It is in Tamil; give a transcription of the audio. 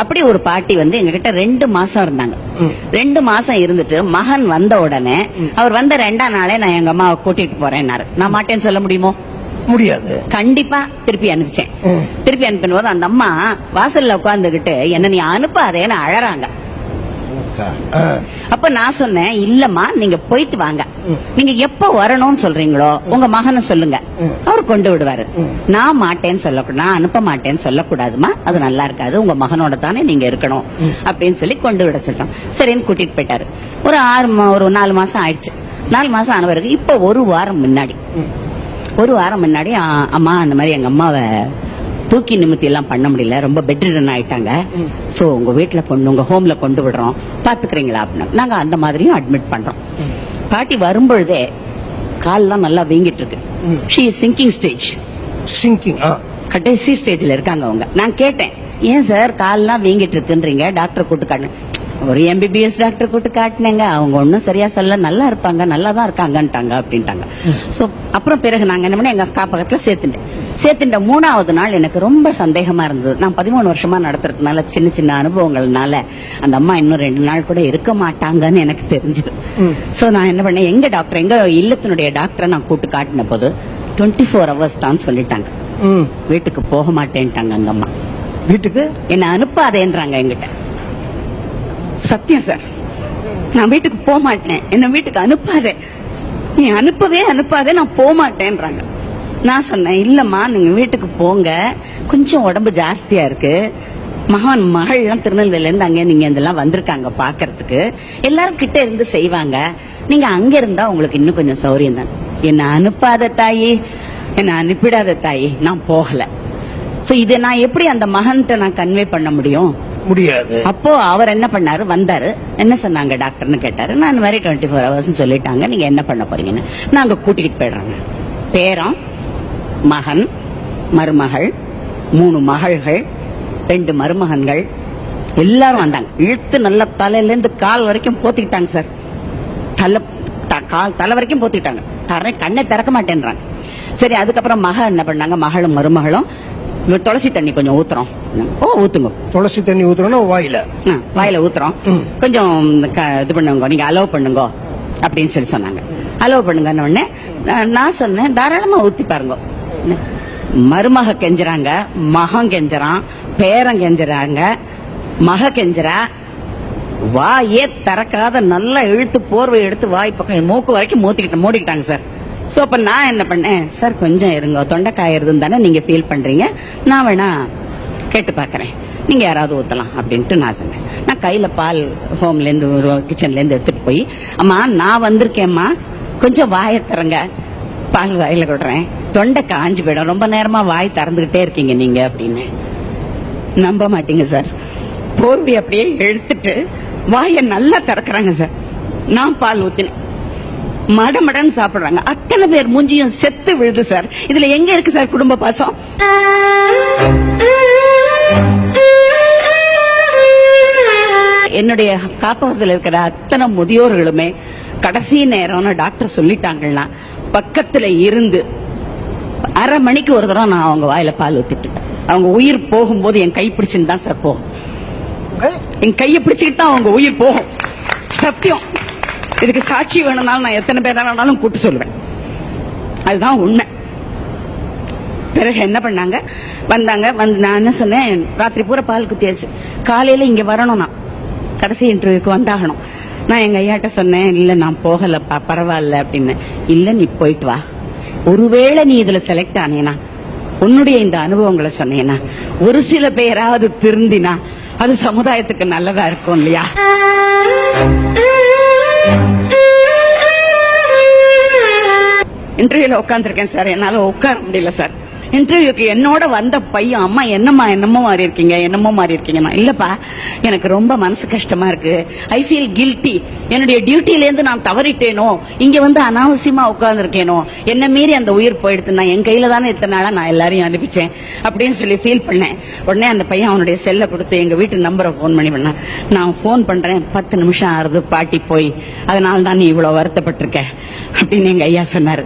அப்படி ஒரு பாட்டி வந்து எங்ககிட்ட ரெண்டு மாசம் இருந்தாங்க. ரெண்டு மாசம் இருந்துட்டு மகன் வந்த உடனே அவர் வந்த ரெண்டாம் நாளே நான் எங்க அம்மாவை கூட்டிட்டு போறேன்னாரு. நான் மாட்டேன்னு சொல்ல முடியுமோ? முடியாது. கண்டிப்பா திருப்பி அனுப்பிச்சேன். திருப்பி அனுப்பின போது அந்த அம்மா வாசல்ல உட்கார்ந்துகிட்டு என்ன நீ அனுப்பாதேன்னு அழறாங்க. அப்ப நான் சொன்னேன் இல்லம்மா நீங்க போயிட்டு வாங்க. நீங்க எப்ப வரணும்னு சொல்றீங்களோ உங்க மகனை சொல்லுங்க. அவர் கொண்டு விடுவாரு. நான் மாட்டேன்னு சொல்லக்கூடாது நான் அனுப்ப மாட்டேன்னு சொல்லக்கூடாதுமா அது நல்லா இருக்காது. உங்க மகனோட தானே நீங்க இருக்கணும். அப்படின்னு சொல்லி கொண்டு விட சொல்லிட்டோம். சரின்னு கூட்டிட்டு போயிட்டாரு. ஒரு ஆறு மா- ஒரு நாலு மாசம் ஆயிடுச்சு. நாலு மாசம் ஆன பிறகு இப்ப ஒரு வாரம் முன்னாடி. ஒரு வாரம் முன்னாடி அம்மா அந்த மாதிரி எங்க அம்மாவை தூக்கி நிமித்தி எல்லாம் பண்ண முடியல. ரொம்ப பெட்ரிடன் ஆயிட்டாங்க. சோ உங்க வீட்டுல கொண்டு உங்க ஹோம்ல கொண்டு விடுறோம். பாத்துக்கிறீங்களா அப்படின்னு. நாங்க அந்த மாதிரியும் அட்மிட் பண்றோம். பாட்டி வரும்பொழுதே கால்லாம் நல்லா வீங்கிட்டு இருக்கு ஷீ சிங்கிங் ஸ்டேஜ் சிங்கிங் கடைசி ஸ்டேஜ்ல இருக்காங்க அவங்க. நான் கேட்டேன் ஏன் சார் கால்லாம் வீங்கிட்டு இருக்குன்றீங்க டாக்டர் காட்டு ஒரு எம்பிபிஎஸ் டாக்டர் கூட்டு காட்டினேங்க. அவங்க ஒன்னும் சரியா சொல்ல நல்லா இருப்பாங்க நல்லா தான் இருக்காங்கன்ட்டாங்க அப்படின்ட்டாங்க. சோ அப்புறம் பிறகு நாங்க என்ன பண்ண எங்க அக்கா பக்கத்துல சேர்த்துட்டேன். சேர்த்துட்ட மூணாவது நாள் எனக்கு ரொம்ப சந்தேகமா இருந்தது. நான் பதிமூணு வருஷமா நடத்துறதுனால சின்ன சின்ன அனுபவங்கள்னால அந்த அம்மா இன்னும் ரெண்டு நாள் கூட இருக்க மாட்டாங்கன்னு எனக்கு தெரிஞ்சது. சோ நான் என்ன பண்ணேன்? எங்க டாக்டர் எங்க இல்லத்தினுடைய டாக்டரை நான் கூட்டு காட்டின போது டுவெண்ட்டி ஃபோர் ஹவர்ஸ் தான் சொல்லிட்டாங்க. வீட்டுக்கு போக மாட்டேன்ட்டாங்க அங்க அம்மா. வீட்டுக்கு? என்ன அனுப்பாதேன்றாங்க என்கிட்ட. சத்தியம் சார் நான் வீட்டுக்கு போக மாட்டேன். என்ன வீட்டுக்கு அனுப்பாதே. நீ அனுப்பவே அனுப்பாதே நான் போக மாட்டேன்றாங்க. நான் சொன்னேன் இல்லம்மா நீங்க வீட்டுக்கு போங்க. கொஞ்சம் உடம்பு ஜாஸ்தியா இருக்கு. மகான் மகள்லாம் திருநெல்வேலில இருந்து அங்கே நீங்க இதெல்லாம் வந்திருக்காங்க பாக்குறதுக்கு எல்லாரும் கிட்ட இருந்து செய்வாங்க. நீங்க அங்க இருந்தா உங்களுக்கு இன்னும் கொஞ்சம் சௌரியம் தான். என்ன அனுப்பாத தாயி. என்ன அனுப்பிடாத தாயி. நான் போகல. சோ இதை நான் எப்படி அந்த மகன்கிட்ட நான் கன்வே பண்ண முடியும்? முடியாது. அப்போ அவர் என்ன பண்ணாரு? வந்தாரு. என்ன சொன்னாங்க? டாக்டர்னு கேட்டாரு. நான் இந்த மாதிரி டுவெண்ட்டி ஃபோர் ஹவர்ஸ் சொல்லிட்டாங்க. நீங்க என்ன பண்ண போறீங்கன்னு. நாங்க கூட்டிகிட்டு போயிடுறாங்க. பேரம் மகன் மருமகள் மூணு மகள்கள் ரெண்டு மருமகன்கள் எல்லாரும் வந்தாங்க. இழுத்து நல்ல தலையிலேருந்து கால் வரைக்கும் போத்திக்கிட்டாங்க சார். தலை கால் தலை வரைக்கும் போத்திட்டாங்க தர கண்ணை திறக்க மாட்டேன்றாங்க. சரி அதுக்கப்புறம் மக என்ன பண்ணாங்க? மகளும் மருமகளும் துளசி தண்ணி கொஞ்சம் ஊத்துறோம். ஓ ஊத்துங்க. துளசி தண்ணி ஊத்துறோம்னா வாயில. வாயில ஊத்துறோம். கொஞ்சம் இது பண்ணுங்க. நீங்க அலோவ் பண்ணுங்க. அப்படின்னு சொல்லி சொன்னாங்க. அலோவ் பண்ணுங்கன்னு உடனே நான் சொன்னேன் தாராளமா ஊத்தி பாருங்க. மருமக கெஞ்சுறாங்க மகன் கெஞ்சறான் பேரன் கெஞ்சறாங்க மக கெஞ்சரா வாயே திறக்காத நல்லா இழுத்து போர்வை எடுத்து வாய் பக்கம் மூக்கு வரைக்கும் மூத்திக்கிட்டு மூடிக்கிட்டாங்க சார். ஸோ அப்போ நான் என்ன பண்ணேன்? சார் கொஞ்சம் இருங்க. தொண்டை காயறதுன்னு தானே நீங்கள் ஃபீல் பண்ணுறீங்க நான் வேணா கேட்டு பார்க்குறேன் நீங்கள் யாராவது ஊற்றலாம் அப்படின்ட்டு நான் சொன்னேன். நான் கையில் பால் ஹோம்லேருந்து ஒரு கிச்சன்லேருந்து எடுத்துகிட்டு போய் அம்மா நான் வந்திருக்கேம்மா கொஞ்சம் வாயை திறங்க. பால் வாயில் விடுறேன். தொண்டை காஞ்சி போயிடும். ரொம்ப நேரமாக வாய் திறந்துகிட்டே இருக்கீங்க நீங்கள் அப்படின்னு. நம்ப மாட்டீங்க சார். போர்வை அப்படியே எழுத்துட்டு வாயை நல்லா திறக்கிறாங்க சார். நான் பால் ஊற்றினேன் மடமடன்னு சாப்பிடுறாங்க. அத்தனை பேர் மூஞ்சியும் செத்து விழுது சார். இதுல எங்க இருக்கு சார் குடும்ப பாசம்? என்னுடைய காப்பகத்தில் இருக்கிற அத்தனை முதியோர்களுமே கடைசி நேரம்னு டாக்டர் சொல்லிட்டாங்கன்னா பக்கத்துல இருந்து அரை மணிக்கு ஒரு தடவை நான் அவங்க வாயில பால் ஊத்திட்டு அவங்க உயிர் போகும்போது என் கை பிடிச்சுன்னு தான் சார் போகும். என் கையை பிடிச்சுக்கிட்டு தான் அவங்க உயிர் போகும். சத்தியம். இதுக்கு சாட்சி வேணும்னாலும் நான் எத்தனை பேர் வேணாலும் கூட்டு சொல்லுவேன். அதுதான் உண்மை. பிறகு என்ன பண்ணாங்க? வந்தாங்க. வந்து நான் என்ன சொன்னேன்? ராத்திரி பூரா பால் குத்தியாச்சு. காலையில இங்க வரணும் நான் கடைசி இன்டர்வியூக்கு வந்தாகணும். நான் எங்க ஐயாட்ட சொன்னேன் இல்ல நான் போகலப்பா பரவாயில்ல அப்படின்னு. இல்ல நீ போயிட்டு வா. ஒருவேளை நீ இதுல செலக்ட் ஆனேனா உன்னுடைய இந்த அனுபவங்களை சொன்னேனா ஒரு சில பேராவது திருந்தினா அது சமுதாயத்துக்கு நல்லதா இருக்கும் இல்லையா? இன்டர்வியூல உட்காந்துருக்கேன் சார் என்னால உட்கார முடியல சார் இன்டர்வியூக்கு என்னோட வந்த பையன் அம்மா என்னம்மா என்னமோ மாறி இருக்கீங்க என்னமோ மாறி இருக்கீங்க நான் இல்லப்பா எனக்கு ரொம்ப மனசு கஷ்டமா இருக்கு. ஐ ஃபீல் கில்ட்டி என்னுடைய டியூட்டில இருந்து நான் தவறிட்டேனோ இங்க வந்து அனாவசியமா உட்கார்ந்துருக்கேனோ என்ன மீறி அந்த உயிர் போயிடுத்து நான் என் கையில தானே இத்தனை நாளா நான் எல்லாரையும் அனுப்பிச்சேன் அப்படின்னு சொல்லி ஃபீல் பண்ணேன். உடனே அந்த பையன் அவனுடைய செல்லை கொடுத்து எங்க வீட்டு நம்பரை ஃபோன் பண்ணி பண்ண நான் ஃபோன் பண்றேன் பத்து நிமிஷம் ஆறுது பாட்டி போய். அதனால தான் நீ இவ்வளவு வருத்தப்பட்டிருக்க அப்படின்னு எங்க ஐயா சொன்னாரு.